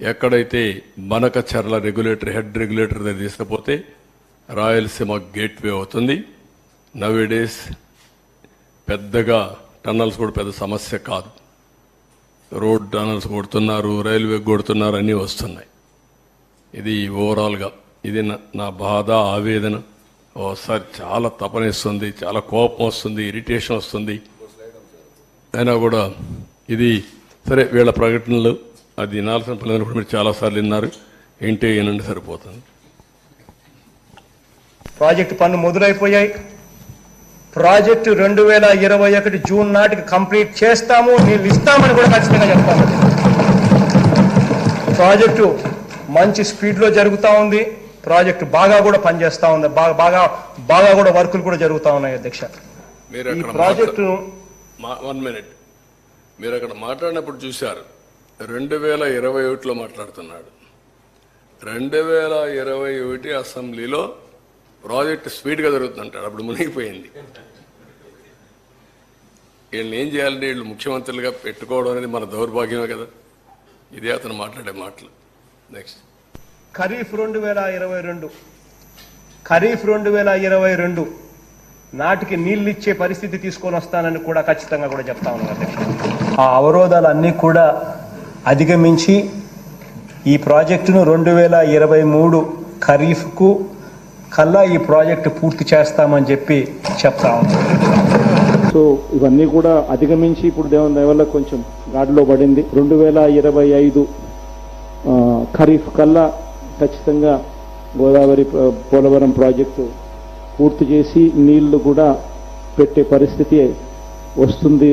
ఎక్కడైతే Banakacherla regulator head regulator దగ్గర తీసుకుపోతే రాయలసీమ గేట్వే అవుతుంది. నవేడేస్ పెద్దగా టన్నల్స్ కూడా పెద్ద సమస్య కాదు. రోడ్ టన్నల్స్ కొడుతున్నారు రైల్వే కొడుతున్నారు అన్నీ వస్తున్నాయి. ఇది ఓవరాల్గా ఇది నా- నా బాధ ఆవేదన. ఒకసారి చాలా తపనిస్తుంది చాలా కోపం వస్తుంది ఇరిటేషన్ వస్తుంది. అయినా కూడా ఇది సరే వీళ్ళ ప్రకటనలు అది వినాల్సిన పిల్లలు కూడా మీరు చాలాసార్లు విన్నారు. ఇంటే వినండి సరిపోతుంది? ప్రాజెక్టు పనులు మొదలైపోయాయి. ప్రాజెక్టు రెండు వేల ఇరవై ఒకటి జూన్ నాటికి కంప్లీట్ చేస్తాము నీళ్ళు ఇస్తామని కూడా ఖచ్చితంగా చెప్తాము. ప్రాజెక్టు మంచి స్పీడ్లో జరుగుతూ ఉంది. ప్రాజెక్టు బాగా కూడా పనిచేస్తూ ఉంది. బాగా బాగా బాగా కూడా వర్కులు కూడా జరుగుతూ ఉన్నాయి అధ్యక్ష. మీరు ఈ అక్కడ ప్రాజెక్టును వన్ మినిట్. మీరు అక్కడ మాట్లాడినప్పుడు చూశారు. రెండు వేల ఇరవై ఒకటిలో మాట్లాడుతున్నాడు. రెండు వేల ఇరవై ఒకటి అసెంబ్లీలో ప్రాజెక్ట్ స్పీడ్గా జరుగుతుందంటాడు. అప్పుడు మునిగిపోయింది. వీళ్ళని ఏం చేయాలంటే వీళ్ళు ముఖ్యమంత్రులుగా పెట్టుకోవడం అనేది మన దౌర్భాగ్యమే కదా. ఇదే అతను మాట్లాడే మాటలు. నెక్స్ట్ ఖరీఫ్ రెండు వేల ఇరవై రెండు. ఖరీఫ్ రెండు వేల ఇరవై రెండు. నాటికి నీళ్ళు ఇచ్చే పరిస్థితి తీసుకొని వస్తానని కూడా ఖచ్చితంగా కూడా చెప్తా ఉన్నాను ఆ అవరోధాలన్నీ కూడా అధిగమించి ఈ ప్రాజెక్టును రెండు వేల ఇరవై మూడు ఖరీఫ్కు కల్లా ఈ ప్రాజెక్టు పూర్తి చేస్తామని చెప్పి చెప్తా సో ఇవన్నీ కూడా అధిగమించి ఇప్పుడు దేవుని వల్ల కొంచెం గాడిలో పడింది. రెండు వేల ఇరవై ఐదు ఖరీఫ్ కల్లా ఖచ్చితంగా గోదావరి పోలవరం ప్రాజెక్టు పూర్తి చేసి నీళ్ళు కూడా పెట్టే పరిస్థితి వస్తుంది.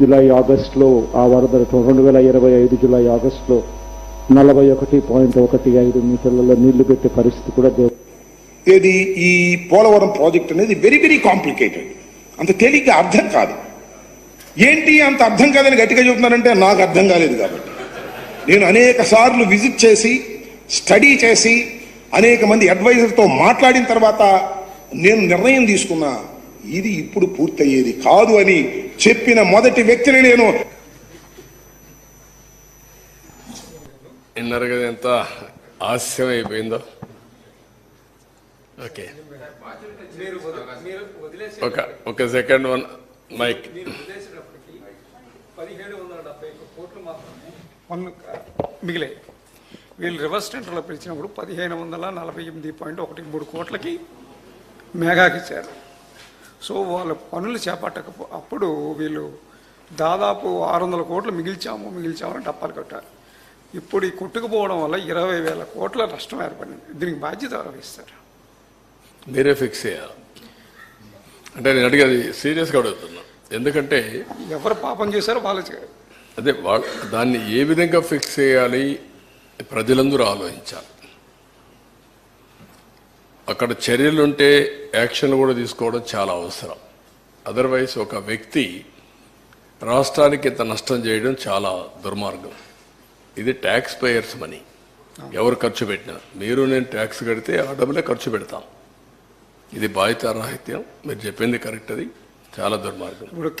జూలై ఆగస్టులో ఆ వరద రెండు వేల ఇరవై ఐదు జూలై ఆగస్టులో నలభై ఒకటి పాయింట్ ఒకటి ఐదు మీటర్లలో నీళ్ళు పెట్టే పరిస్థితి కూడా ఏది ఈ పోలవరం ప్రాజెక్ట్ అనేది వెరీ వెరీ కాంప్లికేటెడ్ అంత తేలిగ్గా అర్థం కాదు. ఏంటి అంత అర్థం కాదని గట్టిగా చెబుతున్నారంటే నాకు అర్థం కాలేదు కాబట్టి. నేను అనేక సార్లు విజిట్ చేసి స్టడీ చేసి అనేక మంది అడ్వైజర్తో మాట్లాడిన తర్వాత నేను నిర్ణయం తీసుకున్నా ఇది ఇప్పుడు పూర్తయ్యేది కాదు అని చెప్పిన మొదటి వ్యక్తిని నేను. విన్నారు కదా ఎంత హాస్యం అయిపోయిందో. ఓకే. ఒక ఒక సెకండ్ వన్ మైక్. మిగిలాయి వీళ్ళు రివర్స్ టెండర్లో పిలిచినప్పుడు పదిహేను వందల నలభై ఎనిమిది పాయింట్ ఒకటి మూడు కోట్లకి మేఘాకి ఇచ్చారు సో వాళ్ళ పనులు చేపట్టకపో అప్పుడు వీళ్ళు దాదాపు ఆరు వందల కోట్లు మిగిల్చాము మిగిల్చామని డప్పాలు కట్టారు. ఇప్పుడు ఈ కొట్టుకుపోవడం వల్ల ఇరవై వేల కోట్ల నష్టం ఏర్పడింది. దీనికి బాధ్యత ఎవరు వహిస్తారు? మీరే ఫిక్స్ చేయాలి. అంటే నేను అడిగేది సీరియస్గా అడుగుతున్నా. ఎందుకంటే ఎవరు పాపం చేశారో వాళ్ళు అదే వాళ్ళ దాన్ని ఏ విధంగా ఫిక్స్ చేయాలి ప్రజలందరూ ఆలోచించాలి. అక్కడ చర్యలుంటే యాక్షన్ కూడా తీసుకోవడం చాలా అవసరం. అదర్వైజ్ ఒక వ్యక్తి రాష్ట్రానికి ఇంత నష్టం చేయడం చాలా దుర్మార్గం. ఇది ట్యాక్స్ పేయర్స్ మనీ. ఎవరు ఖర్చు పెట్టినా. మీరు నేను ట్యాక్స్ కడితే ఆ డబ్బులే ఖర్చు పెడతాం. ఇది బాధ్యత రాహిత్యం మీరు చెప్పింది కరెక్ట్ అది. చాలా దుర్మార్గం.